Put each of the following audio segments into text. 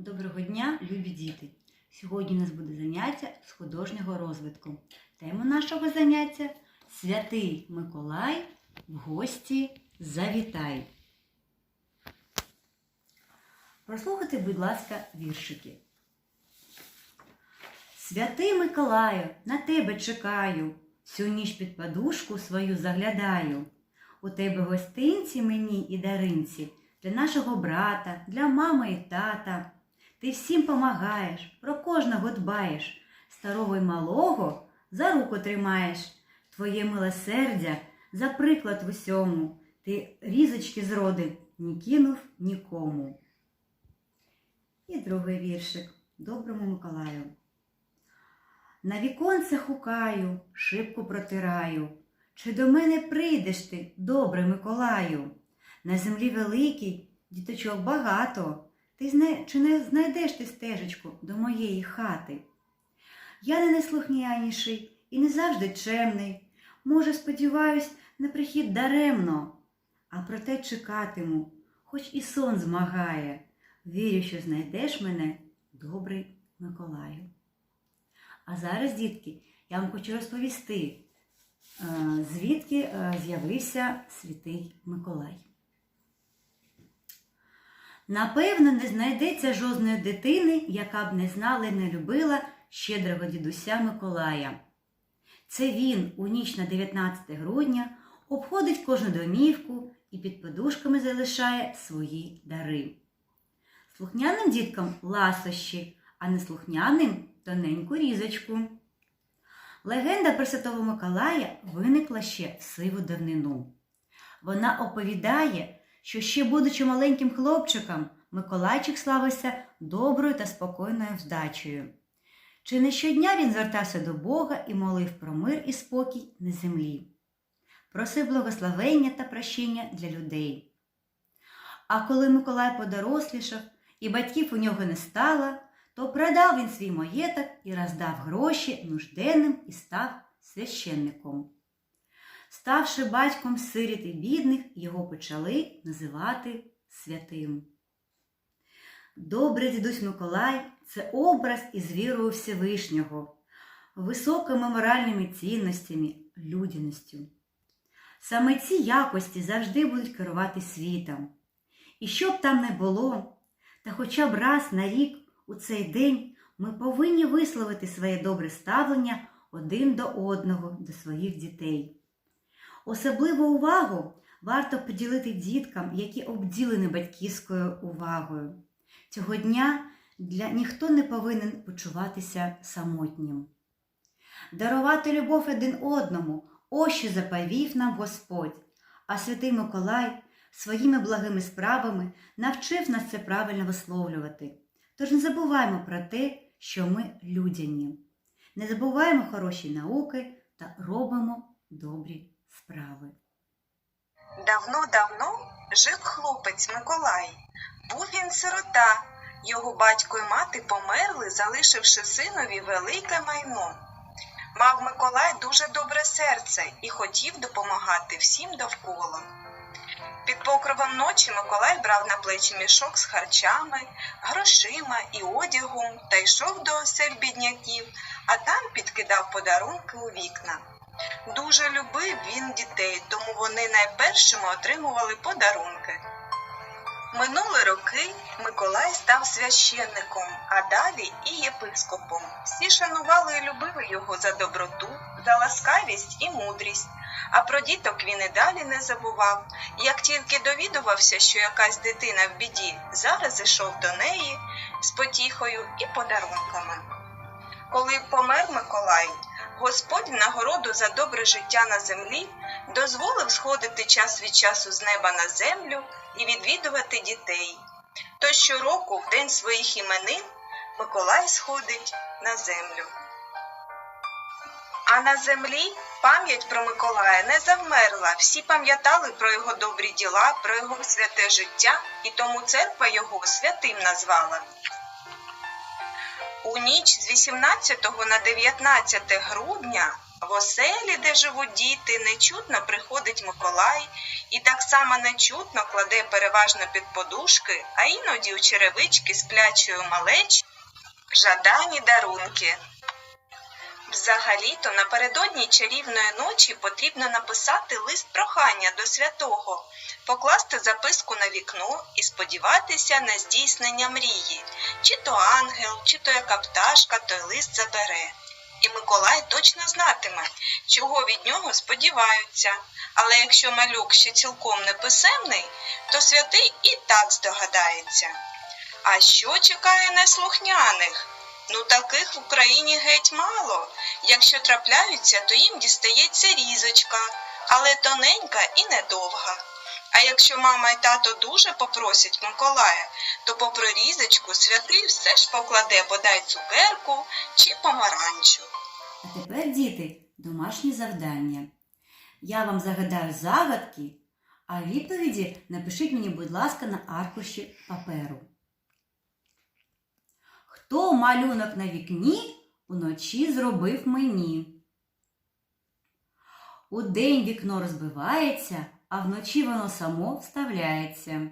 Доброго дня, любі діти! Сьогодні у нас буде заняття з художнього розвитку. Тема нашого заняття Святий Миколай в гості завітай. Прослухайте, будь ласка, віршики. Святий Миколаю, на тебе чекаю, всю ніч під подушку свою заглядаю. У тебе гостинці мені і даринці, для нашого брата, для мами і тата. Ти всім помагаєш, про кожного дбаєш, старого й малого за руку тримаєш. Твоє милосердя за приклад в усьому. Ти різочки зроди не кинув нікому. І другий віршик Доброму Миколаю. На віконце хукаю, шибку протираю. Чи до мене прийдеш ти, добре Миколаю? На землі великій діточок багато. Ти зна... чи не знайдеш ти стежечку до моєї хати? Я не неслухняніший і не завжди чемний. Може, сподіваюсь, на прихід даремно, а проте чекатиму, хоч і сон змагає. Вірю, що знайдеш мене, добрий Миколаю. А зараз, дітки, я вам хочу розповісти, е, звідки е, з'явився святий Миколай. Напевно, не знайдеться жодної дитини, яка б не знала і не любила щедрого дідуся Миколая. Це він у ніч на 19 грудня обходить кожну домівку і під подушками залишає свої дари. Слухняним діткам ласощі, а неслухняним тоненьку різочку. Легенда про Святого Миколая виникла ще в сиву давнину. Вона оповідає, що ще будучи маленьким хлопчиком, Миколайчик славився доброю та спокійною вдачею. Чи не щодня він звертався до Бога і молив про мир і спокій на землі, просив благословення та прощення для людей. А коли Миколай подорослішав і батьків у нього не стало, то продав він свій маєток і роздав гроші нужденним і став священником. Ставши батьком сиріт і бідних, його почали називати святим. Добрий дідусь Миколай це образ із вірою Всевишнього, високими моральними цінностями, людяністю. Саме ці якості завжди будуть керувати світом. І що б там не було, та хоча б раз на рік у цей день ми повинні висловити своє добре ставлення один до одного, до своїх дітей. Особливу увагу варто поділити діткам, які обділені батьківською увагою. Цього дня для ніхто не повинен почуватися самотнім. Дарувати любов один одному, ось що заповів нам Господь, а святий Миколай своїми благими справами навчив нас це правильно висловлювати. Тож не забуваємо про те, що ми людяні. Не забуваємо хороші науки та робимо добрі справи. Давно-давно жив хлопець Миколай. Був він сирота. Його батько і мати померли, залишивши синові велике майно. Мав Миколай дуже добре серце і хотів допомагати всім довкола. Під покровом ночі Миколай брав на плечі мішок з харчами, грошима і одягом та йшов до осель бідняків, а там підкидав подарунки у вікна. Дуже любив він дітей, тому вони найпершими отримували подарунки. Минули роки Миколай став священником, а далі і єпископом. Всі шанували і любили його за доброту, за ласкавість і мудрість. А про діток він і далі не забував. Як тільки довідувався, що якась дитина в біді, зараз ішов до неї з потіхою і подарунками. Коли помер Миколай, Господь в нагороду за добре життя на землі дозволив сходити час від часу з неба на землю і відвідувати дітей. То щороку, в день своїх іменин, Миколай сходить на землю. А на землі пам'ять про Миколая не завмерла. Всі пам'ятали про його добрі діла, про його святе життя, і тому церква його святим назвала. У ніч з 18 на 19 грудня В оселі, де живуть діти, нечутно приходить Миколай і так само нечутно кладе переважно під подушки, а іноді у черевички сплячою малеч жадані дарунки. Взагалі-то напередодні чарівної ночі потрібно написати лист прохання до святого, покласти записку на вікно і сподіватися на здійснення мрії. Чи то ангел, чи то яка пташка той лист забере. І Миколай точно знатиме, чого від нього сподіваються. Але якщо малюк ще цілком не писемний, то святий і так здогадається. А що чекає неслухняних? Ну таких в Україні геть мало. Якщо трапляються, то їм дістається різочка, але тоненька і недовга. А якщо мама і тато дуже попросять Миколая, то попри різочку святий все ж покладе бодай цукерку чи помаранчу. А тепер, діти, домашні завдання. Я вам загадаю загадки, а відповіді напишіть мені, будь ласка, на аркуші паперу. Хто малюнок на вікні уночі зробив мені? Удень вікно розбивається, а вночі воно само вставляється.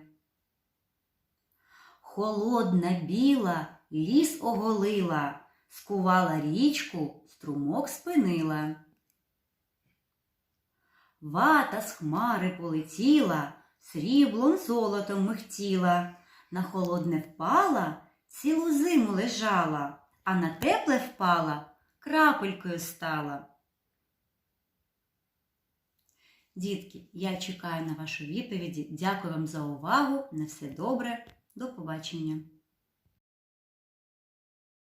Холодна біла ліс оголила, скувала річку, струмок спинила. Вата з хмари полетіла, сріблом золотом михтіла, на холодне впала, цілу зиму лежала, а на тепле впала, крапелькою стала. Дітки, я чекаю на ваші відповіді. Дякую вам за увагу. На все добре. До побачення.